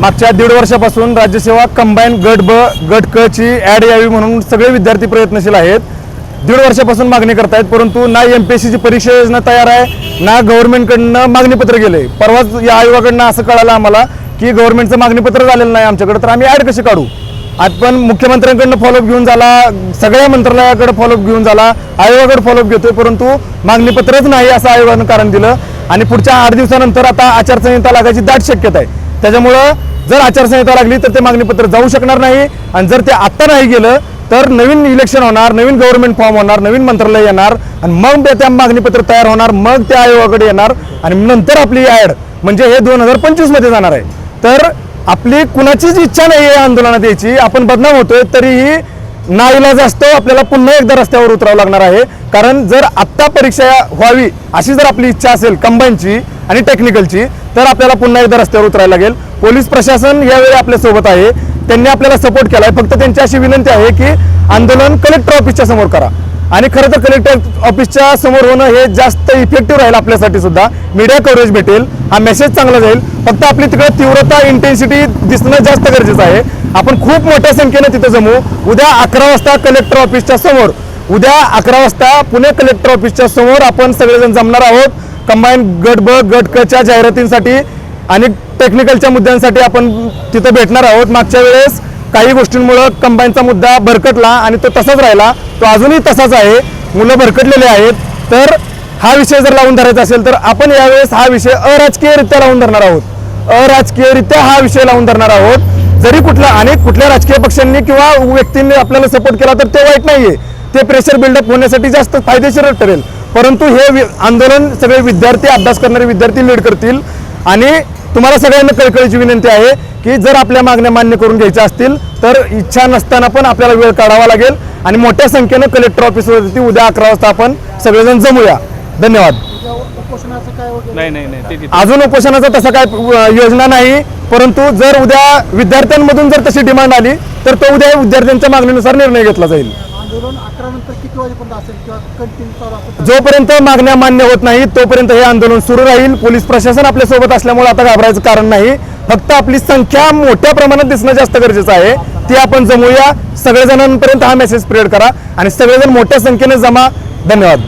मागच्या दीड वर्षापासून राज्यसेवा कंबाईन गट ब गट क ची ॲड यावी म्हणून सगळे विद्यार्थी प्रयत्नशील आहेत. दीड वर्षापासून मागणी करतायत परंतु ना एम पी एस सीची परीक्षा योजना तयार आहे ना गव्हर्नमेंटकडनं मागणीपत्र गेलंय परवाच या आयोगाकडनं असं कळालं आम्हाला की गव्हर्नमेंटचं मागणीपत्र झालेलं नाही आमच्याकडे तर आम्ही ॲड कशी काढू? आज पण मुख्यमंत्र्यांकडनं फॉलोअप घेऊन झाला सगळ्या मंत्रालयाकडे फॉलोअप घेऊन झाला आयोगाकडे फॉलोअप घेतोय परंतु मागणीपत्रच नाही असं आयोगानं कारण दिलं. आणि पुढच्या आठ दिवसानंतर आता आचारसंहिता लागायची दाट शक्यता आहे. त्याच्यामुळं जर आचारसंहिता लागली तर ते मागणीपत्र जाऊ शकणार नाही. आणि जर ते आत्ता नाही गेलं तर नवीन इलेक्शन होणार नवीन गव्हर्नमेंट फॉर्म होणार नवीन मंत्रालय येणार आणि मग ते त्या मागणीपत्र तयार होणार मग त्या आयोगाकडे येणार आणि नंतर आपली ॲड म्हणजे हे दोन हजार पंचवीसमध्ये जाणार आहे. तर आपली कुणाचीच इच्छा नाही आहे आंदोलनात यायची. आपण बदनाम होतोय तरीही नाईलाज असतो आपल्याला पुन्हा एकदा रस्त्यावर उतरावं लागणार आहे. कारण जर आत्ता परीक्षा व्हावी अशी जर आपली इच्छा असेल कंबाईनची आणि टेक्निकलची तर आपल्याला पुन्हा एकदा रस्त्यावर उतरायला लागेल. पोलीस प्रशासन यावेळी आपल्यासोबत आहे. त्यांनी आपल्याला सपोर्ट केला आहे फक्त त्यांची अशी विनंती आहे की आंदोलन कलेक्टर ऑफिसच्या समोर करा. आणि खरं तर कलेक्टर ऑफिसच्या समोर होणं हे जास्त इफेक्टिव्ह राहील आपल्यासाठी सुद्धा. मीडिया कव्हरेज भेटेल. हा मेसेज चांगला जाईल. फक्त आपली तिकडे तीव्रता इंटेन्सिटी दिसणं जास्त गरजेचं आहे. आपण खूप मोठ्या संख्येनं तिथं जमू. उद्या अकरा वाजता कलेक्टर ऑफिसच्या समोर. उद्या अकरा वाजता पुणे कलेक्टर ऑफिसच्या समोर आपण सगळेजण जमणार आहोत. कंबाईन गट ब गट जाहिरातींसाठी आणि टेक्निकलच्या मुद्द्यांसाठी आपण तिथं भेटणार आहोत. मागच्या वेळेस काही गोष्टींमुळं कंबाईनचा मुद्दा भरकटला आणि तो तसाच राहिला. तो अजूनही तसाच आहे. मुलं भरकटलेले आहेत. तर हा विषय जर लावून धरायचा असेल तर आपण यावेळेस हा विषय अराजकीयरित्या लावून धरणार आहोत. अराजकीयरित्या हा विषय लावून धरणार आहोत. जरी कुठला अनेक कुठल्या राजकीय पक्षांनी किंवा व्यक्तींनी आपल्याला सपोर्ट केला तर ते वाईट नाहीये. ते प्रेशर बिल्डअप होण्यासाठी जास्त फायदेशीर ठरेल. परंतु हे वि- आंदोलन सगळे विद्यार्थी अभ्यास करणारे विद्यार्थी लीड करतील. आणि तुम्हाला सगळ्यांना कळकळीची विनंती आहे की जर आपल्या मागण्या मान्य करून घ्यायच्या असतील तर इच्छा नसताना पण आपल्याला वेळ काढावा लागेल. आणि मोठ्या संख्येनं कलेक्टर ऑफिसवरती उद्या अकरा वाजता आपण सगळेजण जमूया. धन्यवाद. नाही नाही नाही ते तिथे. अजून उपोषणाचा तसा काय योजना नाही परंतु जर उद्या विद्यार्थ्यांमधून जर तशी डिमांड आली तर तो उद्या विद्यार्थ्यांच्या मागणीनुसार निर्णय घेतला जाईल. आंदोलन अकरा नंतर किती वाजेपर्यंत असेल किंवा कंटिन्यू चालू असेल? जोपर्यंत मागण्या मान्य होत नाही तोपर्यंत हे आंदोलन सुरू राहील. पोलीस प्रशासन आपल्यासोबत असल्यामुळे आता घाबरायचं कारण नाही. फक्त आपली संख्या मोठ्या प्रमाणात दिसणं जास्त गरजेचं आहे. ती आपण जमूया. सगळेजणांपर्यंत हा मेसेज स्प्रेड करा. आणि सगळेजण मोठ्या संख्येने जमा. धन्यवाद.